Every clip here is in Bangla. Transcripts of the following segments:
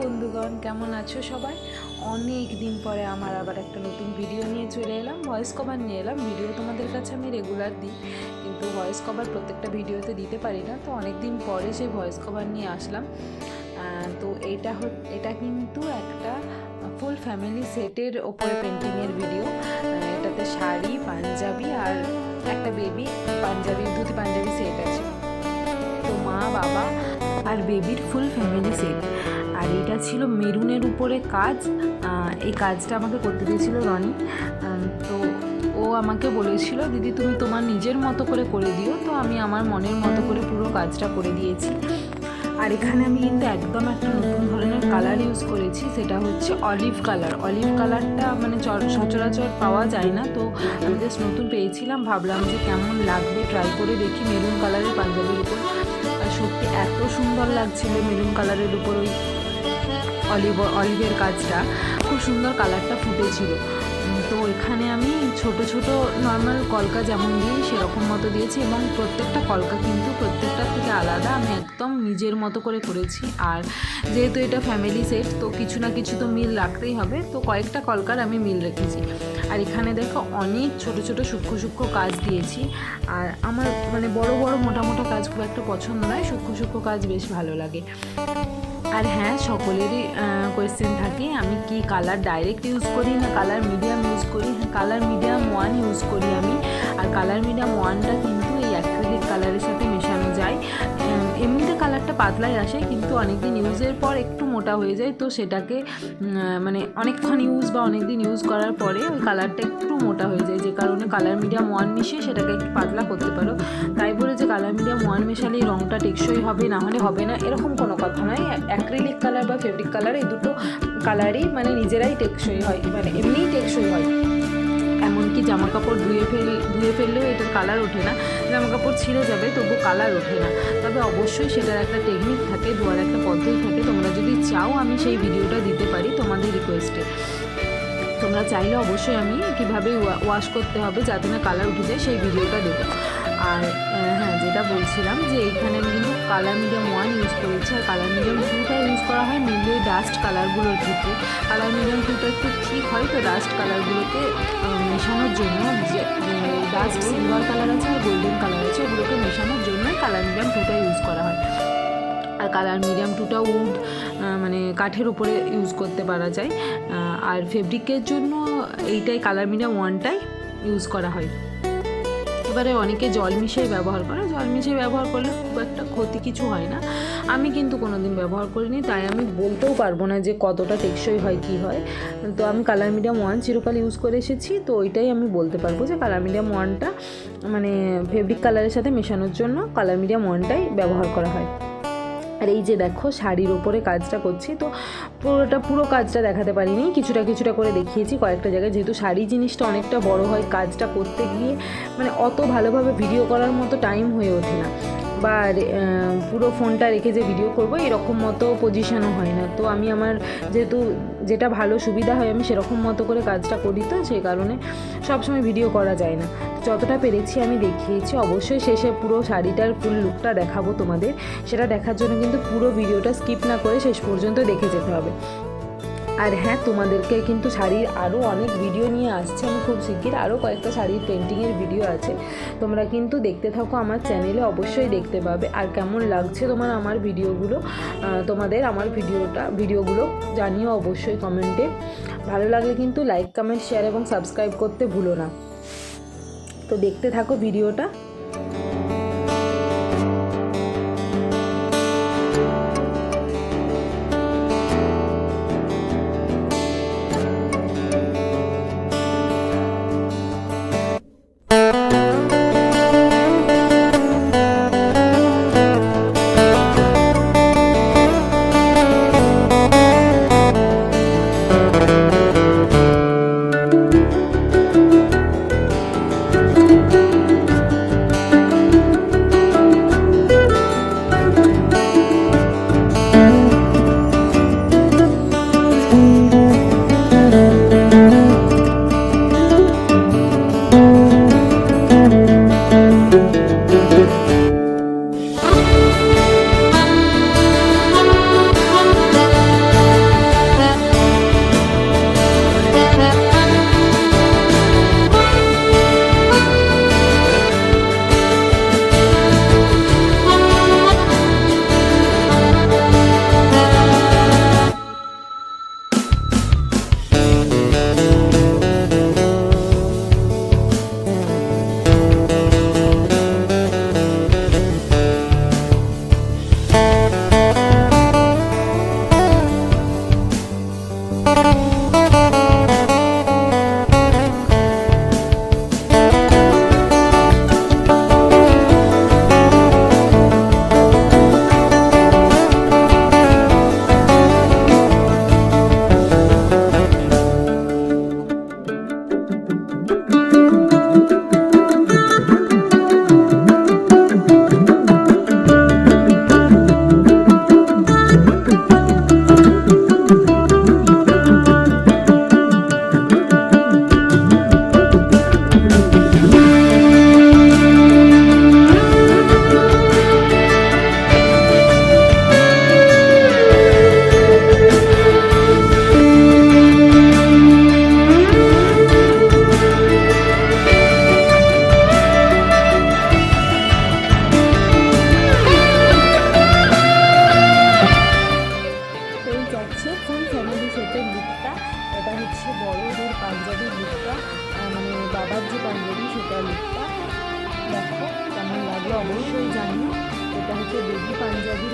বন্ধুগণ, কেমন আছো সবাই? অনেক দিন পরে আমার আবার একটা নতুন ভিডিও নিয়ে চলে এলাম। ভয়েস কভার নিয়ে এলাম। ভিডিও তোমাদের কাছে আমি রেগুলার দিই, কিন্তু ভয়েস কভার প্রত্যেকটা ভিডিওতে দিতে পারি না। তো অনেক দিন পরে সেই ভয়েস কভার নিয়ে আসলাম। তো এটা এটা কিন্তু একটা ফুল ফ্যামিলি সেটের ওপরে পেন্টিংয়ের ভিডিও এটাতে শাড়ি, পাঞ্জাবি আর একটা বেবি পাঞ্জাবি, ধুতি, পাঞ্জাবি সেট আছে। তো মা, বাবা আর বেবির ফুল ফ্যামিলি সেট আর এটা ছিল মেরুনের উপরে কাজ। এই কাজটা আমাকে করতে দিয়েছিল রনি। তো ও আমাকে বলেছিল, দিদি, তুমি তোমার নিজের মতো করে করে দিও। তো আমি আমার মনের মতো করে পুরো কাজটা করে দিয়েছি। আর এখানে আমি কিন্তু একদম একটা নতুন ধরনের কালার ইউজ করেছি, সেটা হচ্ছে অলিভ কালার। অলিভ কালারটা মানে সচরাচর পাওয়া যায় না। তো আমি জাস্ট নতুন পেয়েছিলাম, ভাবলাম যে কেমন লাগবে ট্রাই করে দেখি মেরুন কালারের পাঞ্জাবির উপর। আর সত্যি এত সুন্দর লাগছিল মেরুন কালারের উপর ওই অলিভ অলিভের কাজটা, খুব সুন্দর কালারটা ফুটেছিল। তো এখানে আমি ছোট ছোট নর্মাল কলকা যেমন দিই, সেরকম মতো দিয়েছি এবং প্রত্যেকটা কলকা কিন্তু প্রত্যেকটা থেকে আলাদা। আমি একদম নিজের মতো করে করেছি। আর যেহেতু এটা ফ্যামিলি সেট তো কিছু না কিছু তো মিল রাখতেই হবে। তো কয়েকটা কলকার আমি মিল রেখেছি। আর এখানে দেখো অনেক ছোট ছোট সূক্ষ্ম সূক্ষ্ম কাজ দিয়েছি। আর আমার মানে বড় বড়, মোটা মোটা কাজ খুব একটা পছন্দ নয়। সূক্ষ্ম সূক্ষ্ম কাজ বেশ ভালো লাগে। আর হ্যাঁ সকলেরই কোয়েশ্চেন থাকে, আমি কি কালার ডাইরেক্ট ইউজ করি না কালার মিডিয়াম ইউজ করি? হ্যাঁ কালার মিডিয়াম ওয়ান ইউজ করি আমি। আর কালার মিডিয়াম ওয়ানটা কিন্তু এই অ্যাক্রিলিক কালারের সাথে মেশানো যায়। এমনিতে কালারটা পাতলাই আসে, কিন্তু অনেকদিন ইউজের পর একটু মোটা হয়ে যায়, তো সেটাকে মানে অনেকক্ষণ ইউজ বা অনেকদিন ইউজ করার পরে ওই কালারটা একটু মোটা হয়ে যায়। যে কারণে কালার মিডিয়াম ওয়ান মিশিয়ে সেটাকে একটু পাতলা করতে পারো। তাই কালার মিডিয়াম ওয়ান মেশালেই রঙটা টেকসই হবে, না হলে হবে না, এরকম কোনো কথা নয়। অ্যাক্রিলিক কালার বা ফেব্রিক কালার এই দুটো কালারই মানে নিজেরাই টেকসই হয় মানে এমনিই টেকসই হয়। এমনকি জামা কাপড় ধুয়ে ফেল, ধুয়ে ফেললেও এটার কালার ওঠে না। জামা কাপড় ছিঁড়ে যাবে, তবু কালার ওঠে না। তবে অবশ্যই সেটার একটা টেকনিক থাকে, ধোয়ার একটা পদ্ধতি থাকে। তোমরা যদি চাও আমি সেই ভিডিওটা দিতে পারি তোমাদের রিকোয়েস্টে তোমরা চাইলে অবশ্যই আমি কীভাবে ওয়াশ করতে হবে যাতে না কালার উঠে যায়, সেই ভিডিওটা দেবো। আর হ্যাঁ যেটা বলছিলাম যে এখানে আমি কিন্তু কালার মিডিয়াম ওয়ান ইউজ করেছি, আর কালার মিডিয়াম টুটা ইউজ করা হয় মেনলি ওই ডাস্ট কালারগুলোর ক্ষেত্রে। কালার মিডিয়াম টুটা একটু ঠিক হয় তো ডাস্ট কালারগুলোকে মেশানোর জন্য, যে ডাস্ট সিলভার কালার আছে আর গোল্ডেন কালার আছে, ওগুলোকে মেশানোর জন্যই কালার মিডিয়াম টুটা ইউজ করা হয়। আর কালার মিডিয়াম টুটা উড মানে কাঠের উপরে ইউজ করতে পারা যায়। আর ফেব্রিকের জন্য এইটাই, কালার মিডিয়াম ওয়ানটাই ইউজ করা হয়। এবারে অনেকে জল মিশিয়ে ব্যবহার করে। জল মিশিয়ে ব্যবহার করলে খুব একটা ক্ষতি কিছু হয় না। আমি কিন্তু কোনো দিন ব্যবহার করিনি, তাই আমি বলতেও পারব না যে কতটা টেকসই হয়, কি হয়। তো আমি কালার মিডিয়াম ওয়ান চিরকাল ইউজ করে এসেছি, তো ওইটাই আমি বলতে পারব যে কালার মিডিয়াম ওয়ানটা মানে ফেব্রিক কালারের সাথে মেশানোর জন্য কালার মিডিয়াম ওয়ানটাই ব্যবহার করা হয়। আর এই যে দেখো, শাড়ির ওপরে কাজটা করছি, তো পুরোটা, পুরো কাজটা দেখাতে পারিনি। কিছুটা কিছুটা করে দেখিয়েছি কয়েকটা জায়গায়। যেহেতু শাড়ি জিনিসটা অনেকটা বড় হয় কাজটা করতে গিয়ে মানে অত ভালোভাবে ভিডিও করার মতো টাইম হয়ে ওঠে না। বা পুরো ফোনটা রেখে যে ভিডিও করব, এরকম মতো পজিশনও হয় না। তো আমি আমার যেহেতু যেটা ভালো সুবিধা হয়, আমি সেরকম মতো করে কাজটা করি তো, সেই কারণে সবসময় ভিডিও করা যায় না। যতটা পেরেছি আমি দেখিয়েছি, অবশ্যই শেষে পুরো শাড়িটার ফুল লুকটা দেখাবো তোমাদের। সেটা দেখার জন্য কিন্তু পুরো ভিডিওটা স্কিপ না করে শেষ পর্যন্ত দেখে যেতে হবে। আর হ্যাঁ তোমাদেরকে কিন্তু শাড়ির আরও অনেক ভিডিও নিয়ে আসছে আমি খুব শিগগির। আরও কয়েকটা শাড়ির পেন্টিংয়ের ভিডিও আছে। তোমরা কিন্তু দেখতে থাকো আমার চ্যানেলে অবশ্যই দেখতে পাবে। আর কেমন লাগছে তোমার আমার ভিডিওগুলো তোমাদের আমার ভিডিওটা ভিডিওগুলো জানিও অবশ্যই কমেন্টে ভালো লাগলে কিন্তু লাইক কমেন্ট শেয়ার এবং সাবস্ক্রাইব করতে ভুলো না। তো দেখতে থাকো ভিডিওটা।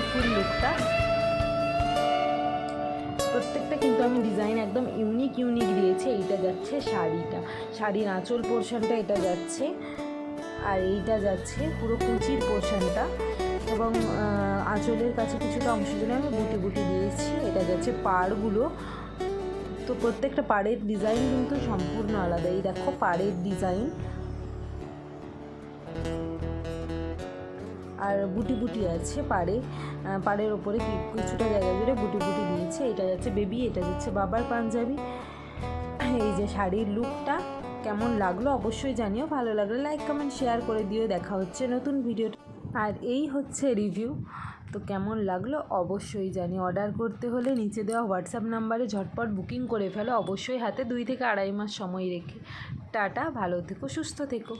ফুল লুকটা প্রত্যেকটা কিন্তু আমি ডিজাইন একদম ইউনিক ইউনিক দিয়েছি। এইটা যাচ্ছে শাড়িটা। শাড়ির আঁচল পোর্শনটা এটা যাচ্ছে। আর এইটা যাচ্ছে পুরো কুচির পোর্শনটা এবং আঁচলের কাছে কিছুটা অংশ জন্য আমি বুটি বুটি দিয়েছি। এটা যাচ্ছে পাড়গুলো। তো প্রত্যেকটা পাড়ের ডিজাইন কিন্তু সম্পূর্ণ আলাদা এই দেখো পাড়ের ডিজাইন আর বুটি বুটি আছে পাড়ে পাড়ের ওপরে কিছুটা জায়গা জুড়ে বুটি বুটি দিয়েছে। এটা যাচ্ছে বেবি, এটা যাচ্ছে বাবার পাঞ্জাবি। এই যে শাড়ির লুকটা কেমন লাগল অবশ্যই জানিও, ভালো লাগলে লাইক কমেন্ট শেয়ার করে দিও। দেখা হচ্ছে নতুন ভিডিও আর এই হচ্ছে রিভিউ তো কেমন লাগল অবশ্যই জানি অর্ডার করতে হলে নিচে দেওয়া হোয়াটসঅ্যাপ নাম্বারে ঝটপট বুকিং করে ফেলো। অবশ্যই হাতে দুই থেকে আড়াই মাস সময় রেখে। টাটা, ভালো থেকো, সুস্থ থেকো।